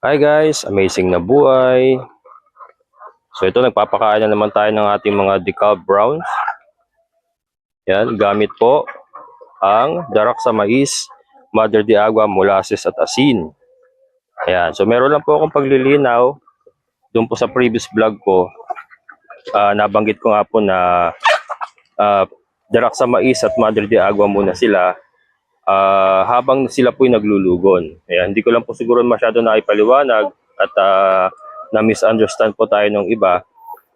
Hi guys, amazing na buhay. So ito nagpapakain na naman tayo ng ating mga decal browns. Yan, gamit po ang darak sa mais, mother de agua, molasses at asin. Ayan, so meron lang po akong paglilinaw doon po sa previous vlog ko. ah, nabanggit ko nga po na ah, darak sa mais at mother de agua muna sila ah, habang sila po'y naglulugon. Ayan, hindi ko lang po siguro masyado na ipaliwanag at ah, na-misunderstand po tayo ng iba.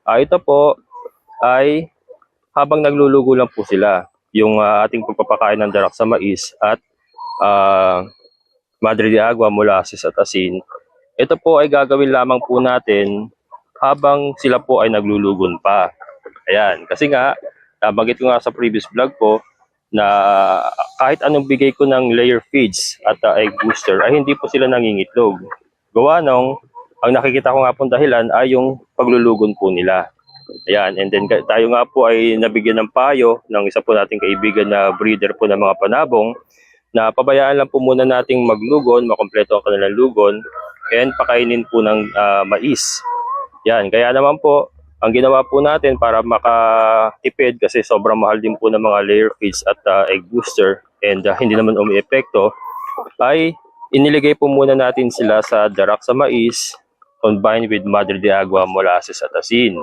Ah, ito po ay habang naglulugo lang po sila yung ah, ating pagpapakain ng darak sa mais at ah, madre de agua, molasses at asin. Ito po ay gagawin lamang po natin habang sila po ay naglulugon pa. Ayan, kasi nga, nabanggit ko nga sa previous vlog po, na kahit anong bigay ko ng layer feeds at uh, egg booster ay hindi po sila nangingitlog. Gawa nung ang nakikita ko nga pong dahilan ay yung paglulugon po nila. Ayan, and then tayo nga po ay nabigyan ng payo ng isa po nating kaibigan na breeder po ng mga panabong na pabayaan lang po muna nating maglugon, makompleto ang kanilang lugon and pakainin po ng ah, mais. Yan, kaya naman po ang ginawa po natin para makatipid kasi sobrang mahal din po ng mga layer feeds at uh, egg booster and uh, hindi naman umiepekto ay iniligay po muna natin sila sa darak sa mais combined with madre de agua, molasses at asin.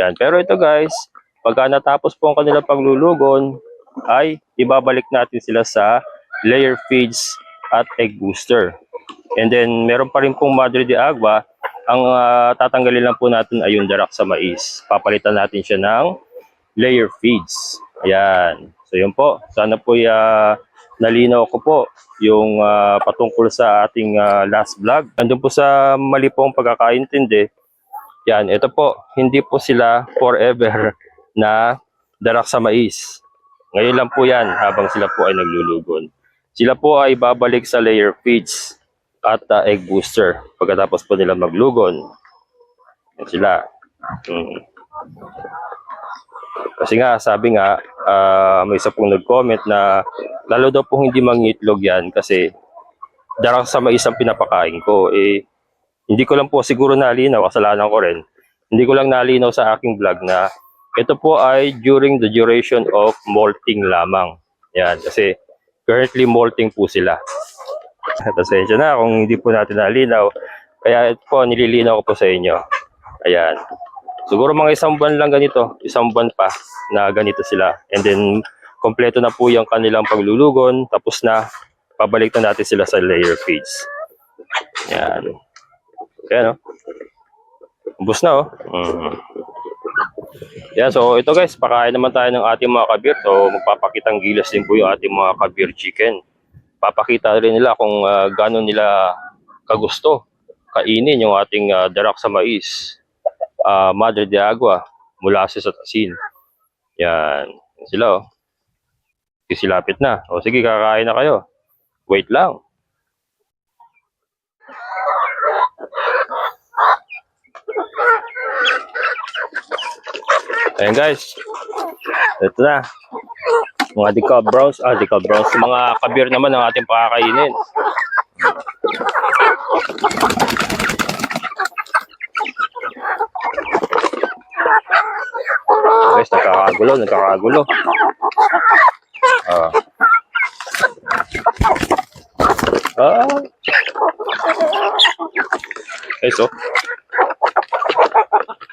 Yan. Pero ito guys, pagka natapos po ang kanilang paglulugon, ay ibabalik natin sila sa layer feeds at egg booster. And then meron pa rin pong madre de agua ang ah, tatanggalin lang po natin ay yung darak sa mais. Papalitan natin siya ng layer feeds. Ayan. So yun po. Sana po uh, nalinaw ko po yung ah, patungkol sa ating ah, last vlog. Andun po sa mali pong pagkakaintindi. Yan. Ito po. Hindi po sila forever na darak sa mais. Ngayon lang po yan habang sila po ay naglulugon. Sila po ay babalik sa layer feeds at uh, egg booster pagkatapos po nila maglugon. Yan sila. Mm. Kasi nga, sabi nga, ah, may isa pong nag-comment na lalo daw pong hindi mangitlog yan kasi darang sa mais ang pinapakain ko. Eh, hindi ko lang po siguro nalinaw, kasalanan ko rin. Hindi ko lang nalinaw sa aking vlog na ito po ay during the duration of molting lamang. Yan, kasi currently molting po sila. Pasensya na kung hindi po natin nalinaw. Kaya ito po, nililinaw ko po sa inyo. Ayan. Siguro mga isang buwan lang ganito, isang buwan pa na ganito sila. And then, kompleto na po yung kanilang paglulugon. Tapos na, pabalik na natin sila sa layer feeds. Ayan. Ayan, oh. Ubus na, oh. Mm. Yan, so ito guys, pakain naman tayo ng ating mga kabir. So, magpapakitang gilas din po yung ating mga kabir chicken papakita rin nila kung uh, gano'n nila kagusto kainin yung ating ah, darak sa mais, ah, madre de agua, molasses at asin. Yan. Yan sila oh. Kisilapit na. O sige, kakain na kayo. Wait lang. Ayan guys. Ito na. Mga decal browns. Ah, decal browns. Mga kabir naman ang ating pakakainin. Guys, nagkakagulo, nagkakagulo. Ah. Ah. Guys, oh.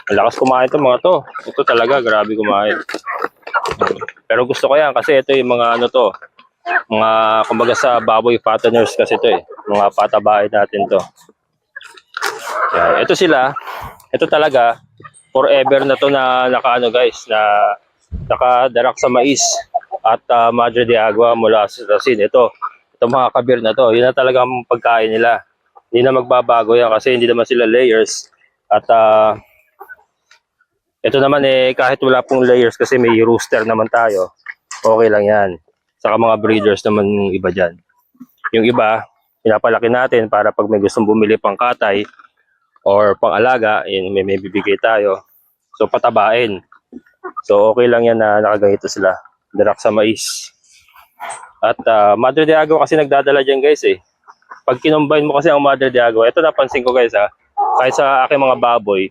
Ang lakas kumain to mga to. Ito talaga, grabe kumain. Pero gusto ko yan kasi ito yung mga ano to. Mga, kumbaga sa baboy fatteners kasi to eh. Mga patabain natin to. Yan. Ito sila. Ito talaga. Forever na to na nakaano guys. Na nakadarak sa mais. At ah, madre de agua mula sa asin. Ito. Ito mga kabir na to. Yun na talaga ang pagkain nila. Hindi na magbabago yan kasi hindi naman sila layers. At ah, ito naman eh, kahit wala pong layers kasi may rooster naman tayo, okay lang yan. Saka mga breeders naman yung iba dyan. Yung iba, pinapalaki natin para pag may gustong bumili pang katay or pang alaga, yun, may, may bibigay tayo. So patabain. So okay lang yan na nakaganito sila. Darak sa mais. At ah, Madre de Agua kasi nagdadala dyan guys eh. Pag kinumbine mo kasi ang Madre de Agua, ito napansin ko guys ha, kahit sa aking mga baboy,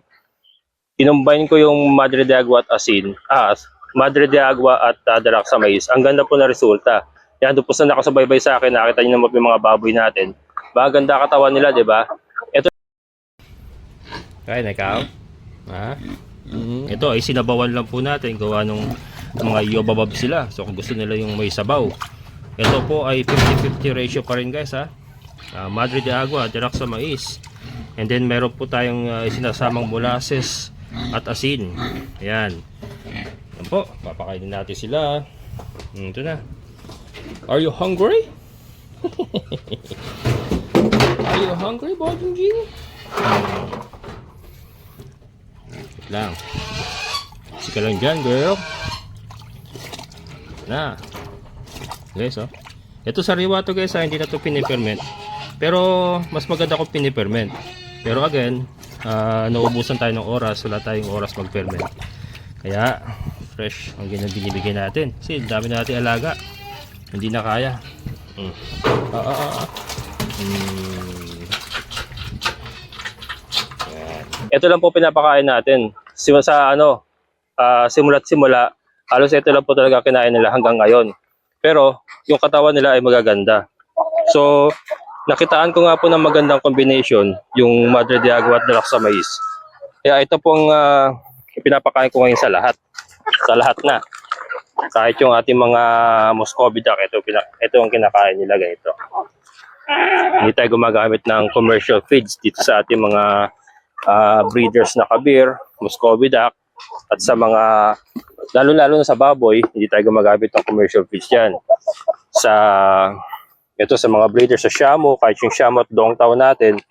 kinumbine ko yung Madre de Agua at asin, ah, Madre de Agua at uh, darak sa mais. Ang ganda po na resulta. Yan, doon po sa nakasubaybay sa akin, nakita niyo naman yung mga baboy natin. Maganda katawan nila, di ba? Ito. Kaya na? Ha? Mm, ito ay sinabawan lang po natin gawa nung mga yobabab sila. So kung gusto nila yung may sabaw. Ito po ay 50-50 ratio pa rin guys ha. Ah, Madre de Agua, direct sa mais. And then meron po tayong ah, sinasamang molasses at asin. Ayan. Yan po, papakainin natin sila. Ito na. Are you hungry? Are you hungry, Bojong Gini? Wait lang. Sika lang dyan, girl. Na. Guys, oh. Ito sariwa to guys, ha. hindi na to piniperment. Pero, mas maganda kung piniperment. Pero again, ah, naubusan tayo ng oras, wala tayong oras mag-ferment. Kaya, fresh ang ganyan binibigay natin. Kasi, dami natin alaga. Hindi na kaya. Mm. Ah, ah, ah, ah. Mm. Ito lang po pinapakain natin. Simula sa ano, ah, simula't simula, halos ito lang po talaga kinain nila hanggang ngayon. Pero, yung katawan nila ay magaganda. So, nakitaan ko nga po ng magandang combination, yung Madre de Agua at Dalak sa Mais. Kaya ito pong ah, pinapakain ko ngayon sa lahat. Sa lahat na. Kahit yung ating mga Muscovy duck, ito, ito ang kinakain nila ganito. Hindi tayo gumagamit ng commercial feeds dito sa ating mga ah, breeders na kabir, Muscovy duck, at sa mga, lalo-lalo na sa baboy, hindi tayo gumagamit ng commercial feeds yan. Sa, ito sa mga breeders sa Shamu, kahit yung Shamu at Dongtao natin,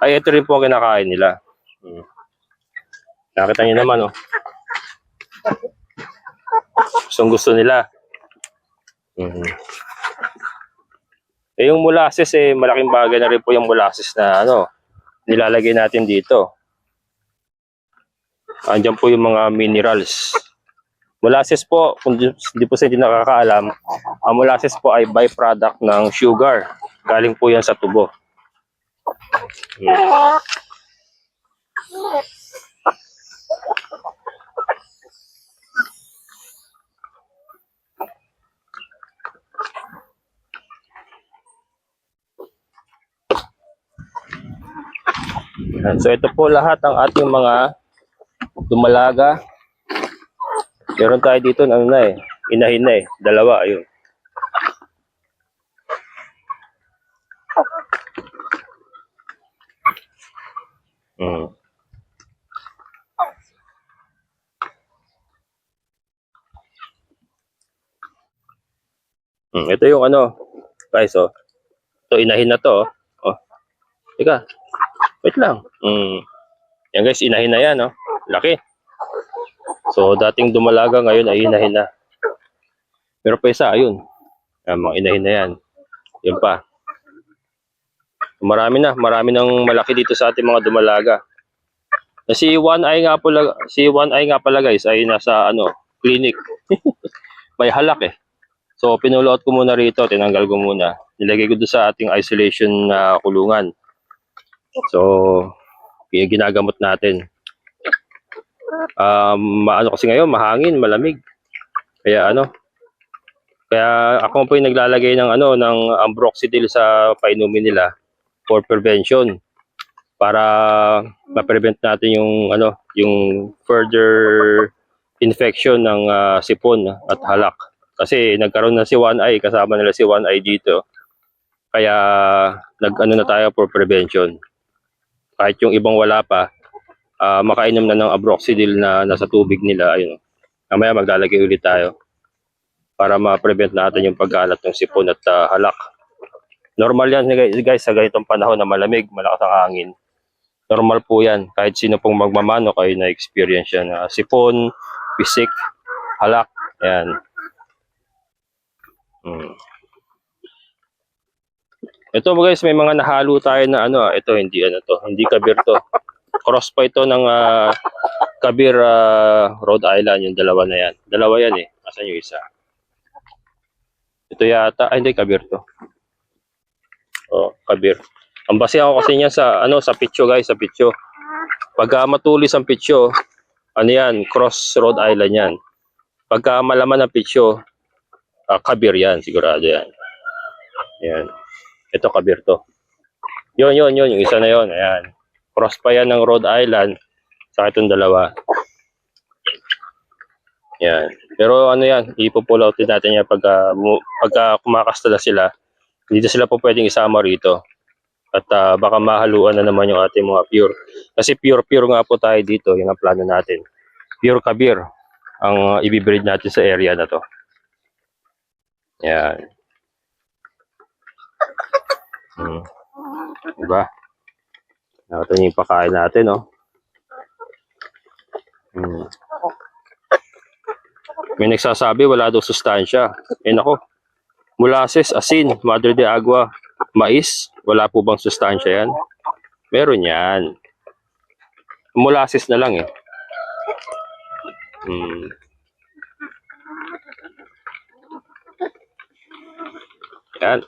ay ito rin po ang kinakain nila. Hmm. Nakita niyo naman, oh. Gustong gusto nila. Mhm. Eh, yung molasses, eh, malaking bagay na rin po yung molasses na, ano, nilalagay natin dito. Andiyan po yung mga minerals. Molasses po, kung di, di po sa hindi nakakaalam, ang molasses po ay byproduct ng sugar. Galing po yan sa tubo. Hmm. So ito po lahat ang ating mga dumalaga. Meron tayo dito ano na eh, inahin na eh, dalawa ayun. Mm. Mm, ito yung ano, guys oh. Ito inahin na to oh. oh. Teka, Wait lang. Mm. Yan guys, inahin na yan, no? Laki. So, dating dumalaga ngayon ay inahin na. Pero pa isa, ayun. Yan, mga inahin na yan. Yun pa. Marami na. Marami nang malaki dito sa ating mga dumalaga. Si One Eye nga pala, si One Eye nga pala guys ay nasa ano, clinic. May halak eh. So, pinulot ko muna rito, tinanggal ko muna. Nilagay ko doon sa ating isolation na kulungan. So, ginagamot natin. Um, maano kasi ngayon, mahangin, malamig. Kaya ano, kaya ako po yung naglalagay ng ano ng ambroxidil sa painumin nila for prevention para ma-prevent natin yung ano, yung further infection ng ah, sipon at halak. Kasi nagkaroon na si One Eye, kasama nila si One Eye dito. Kaya nag-ano na tayo for prevention kahit yung ibang wala pa, ah, makainom na ng abroxidil na nasa tubig nila, ayun. Mamaya maglalagay ulit tayo para ma-prevent natin yung pagkalat ng sipon at ah, halak. Normal yan guys, sa ganitong panahon na malamig, malakas ang hangin. Normal po yan. Kahit sino pong magmamano kayo na experience yan. Ah, sipon, pisik, halak, yan. Hmm. Ito guys, may mga nahalo tayo na ano, ito hindi ano to, hindi kabir to. Cross pa ito ng ah, Kabir ah, Rhode Island, yung dalawa na yan. Dalawa yan eh. Asan yung isa? Ito yata, ay hindi Kabir to. Oh, Kabir. Ang base ako kasi niya sa ano sa pitcho guys, sa pitcho. Pagka matulis ang pitcho, ano yan, cross Rhode Island yan. Pagka malaman ang pitcho, ah, kabir yan, sigurado yan. Yan. Ito kabir to. Yun, yun, yun. Yung isa na yun. Ayan. Cross pa yan ng Rhode Island sa itong dalawa. Yan. Pero ano yan, ipupull out din natin yan pagka, pagka kumakasta na sila. Hindi na sila po pwedeng isama rito. At ah, baka mahaluan na naman yung ating mga pure. Kasi pure-pure nga po tayo dito. Yun ang plano natin. Pure kabir ang uh, ibibreed natin sa area na to. Yan. Hmm. Diba? Ito yung pakain natin, no? Hmm. May nagsasabi, wala daw sustansya. Eh nako, molasses, asin, madre de agua, mais, wala po bang sustansya yan? Meron yan. Molasses na lang eh. Hmm. Yan.